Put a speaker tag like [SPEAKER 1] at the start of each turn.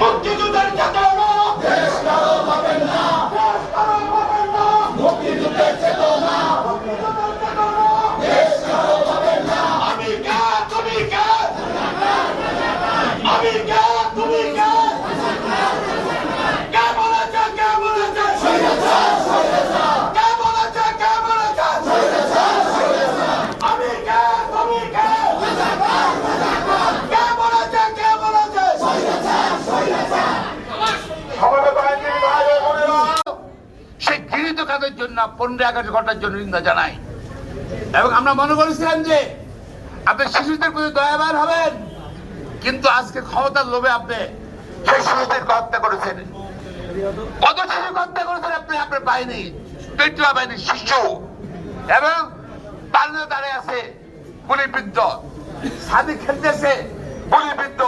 [SPEAKER 1] মুক্তিযুদ্ধের
[SPEAKER 2] কাজের জন্য, পনেরো এগারো ঘণ্টার জন্য নিন্দা জানাই। এবং আমরা মনে করেছিলাম যে, আপনি শিশুদের প্রতি দয়াবান হবেন, কিন্তু আজকে ক্ষমতার লোভে আপনি শিশুদেরকে হত্যা করেছেন। কত হত্যা করেছেন আপনি আপনার বাহিনী বাহিনীর শিশু। এবং পালিয়ে দাঁড়িয়ে আছে গুলিবিদ্ধ। সাদি খেলতেছে গুলিবিদ্ধ।